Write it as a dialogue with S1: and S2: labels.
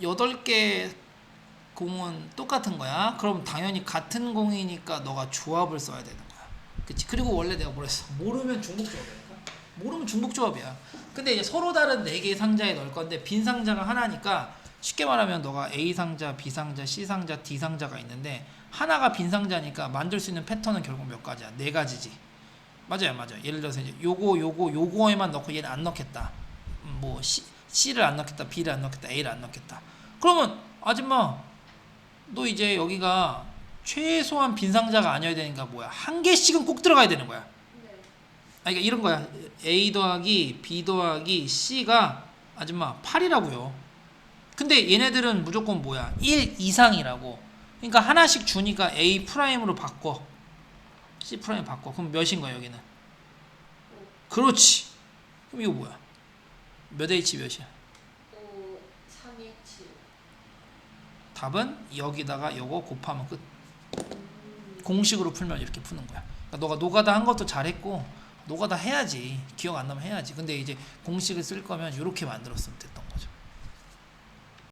S1: 8개 공은 똑같은 거야. 그럼 당연히 같은 공이니까 너가 조합을 써야 되는 거야. 그치? 그리고 원래 내가 뭐랬어? 모르면 중복 조합이라니까. 모르면 중복 조합이야. 근데 이제 서로 다른 4개의 상자에 넣을 건데 빈 상자가 하나니까 쉽게 말하면 너가 A 상자, B 상자, C 상자, D 상자가 있는데 하나가 빈 상자니까 만들 수 있는 패턴은 결국 몇 가지야? 네 가지지. 맞아요, 맞아요. 예를 들어서 이제 요거, 요거, 요거에만 넣고 얘는 안 넣겠다. 음, 뭐 C, C를 안 넣겠다, B를 안 넣겠다, A를 안 넣겠다. 그러면 아줌마, 너 이제 여기가 최소한 빈 상자가 아니어야 되니까 뭐야? 한 개씩은 꼭 들어가야 되는 거야.
S2: 네.
S1: 아, 그러니까 이런 거야. A 더하기 B 더하기 C가 아줌마 8이라고요. 근데 얘네들은 무조건 뭐야? 1 이상이라고. 그러니까 하나씩 주니까 A 프라임으로 바꿔. C 프라임 바꿔. 그럼 몇인 거야, 여기는? 그렇지. 그럼 이거 뭐야? 몇 H 몇이야?
S2: 5, 3, 2, 7.
S1: 답은 여기다가 요거 곱하면 끝. 공식으로 풀면 이렇게 푸는 거야. 그러니까 너가 노가다 한 것도 잘했고 노가다 해야지. 기억 안 나면 해야지. 근데 이제 공식을 쓸 거면 이렇게 만들었으면 됐던 거죠.